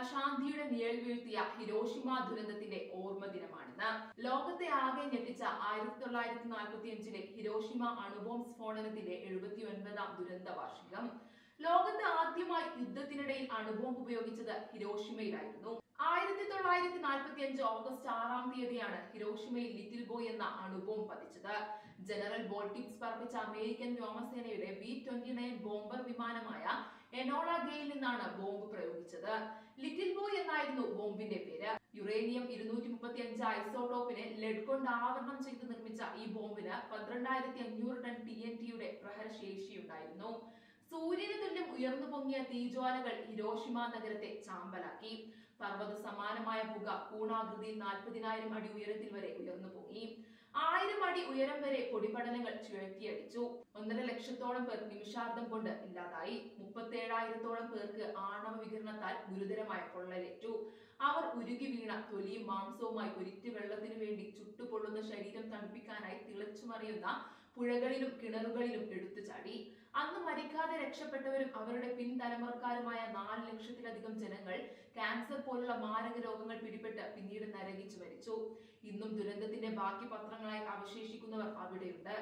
അശാന്തിയുടെ നിഴൽ വീഴ്ത്തിയ ഹിരോഷിമ ദുരന്തത്തിന്റെ ഓർമ്മ ദിനമാണിന്ന്. ലോകത്തെ ആകെ ഞെട്ടിച്ച ആയിരത്തി തൊള്ളായിരത്തി നാൽപ്പത്തി അഞ്ചിലെ ഹിരോഷിമ അണുബോംബ് സ്ഫോടനത്തിന്റെ എഴുപത്തി ഒൻപതാം ദുരന്ത വാർഷികം ലോകത്ത് ആദ്യമായി യുദ്ധത്തിനിടയിൽ അണുബോംബ് ഉപയോഗിച്ചത് ഹിരോഷിമയിലായിരുന്നു. ആയിരത്തി തൊള്ളായിരത്തി നാൽപ്പത്തി അഞ്ച് ഓഗസ്റ്റ് ആറാം തീയതിയാണ് ഹിരോഷിമയിൽ ലിറ്റിൽ ബോയ് എന്ന അണുബോംബ് പതിച്ചത്. ജനറൽ ബോൾട്ടിക്സ് പറപ്പിച്ച അമേരിക്കൻ വ്യോമസേനയുടെ ബി ട്വന്റി നയൻ ബോംബർ വിമാനമായ എനോള ഗെയിൽ നിന്നാണ് ബോംബ് പ്രയോഗിച്ചത്. എന്നായിരുന്നു ബോംബിന്റെ പേര്. യുറേനിയം ഇരുന്നൂറ്റി മുപ്പത്തി അഞ്ച് ഐസോടോപ്പിനെ ലെഡ് കൊണ്ട് ആവരണം ചെയ്ത് നിർമ്മിച്ച ഈ ബോംബിന് പന്ത്രണ്ടായിരത്തി അഞ്ഞൂറ് ടൺ ടി എൻ ടിയുടെ പ്രഹരശേഷിയുണ്ടായിരുന്നു. സൂര്യന് തുല്യം ഉയർന്നു പൊങ്ങിയ തീജ്വാലകൾ ഹിരോഷിമ നഗരത്തെ ചാമ്പലാക്കി. പർവത സമാനമായ പുക കൂണാകൃതിയിൽ നാൽപ്പതിനായിരം അടി ഉയരത്തിൽ വരെ ഉയർന്നു പൊങ്ങി. അടി ഉയരം വരെ പൊടിപടലങ്ങൾ ചുഴറ്റിയടിച്ചു. ഒന്നര ലക്ഷത്തോളം പേർ നിമിഷാർദ്ധം കൊണ്ട് ഇല്ലാതായി. മുപ്പത്തേഴായിരത്തോളം പേർക്ക് ആണവ വികിരണത്താൽ ഗുരുതരമായ പൊള്ളലേറ്റു. അവർ ഉരുകി വീണ തൊലിയും മാംസവുമായി ഒരിറ്റ് വെള്ളത്തിനു വേണ്ടി ചുട്ടുപൊള്ളുന്ന ശരീരം തണുപ്പിക്കാനായി തിളച്ചുമറിയുന്ന പുഴകളിലും കിണറുകളിലും എടുത്തു ചാടി. അന്ന് മരിക്കാതെ രക്ഷപ്പെട്ടവരും അവരുടെ പിൻതലമുറക്കാരുമായ നാല് ലക്ഷത്തിലധികം ജനങ്ങൾ ക്യാൻസർ പോലുള്ള മാരക രോഗങ്ങൾ പിടിപെട്ട് പിന്നീട് ഇന്നും ദുരന്തത്തിന്റെ ബാക്കി പത്രങ്ങളായി അവശേഷിക്കുന്നവർ അവിടെയുണ്ട്.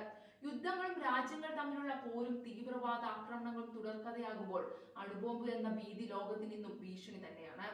യുദ്ധങ്ങളും രാജ്യങ്ങൾ തമ്മിലുള്ള പോരും തീവ്രവാദ ആക്രമണങ്ങളും തുടർക്കഥയാകുമ്പോൾ അണുബോംബ് എന്ന ഭീതി ലോകത്തിന് ഇന്നും ഭീഷണി തന്നെയാണ്.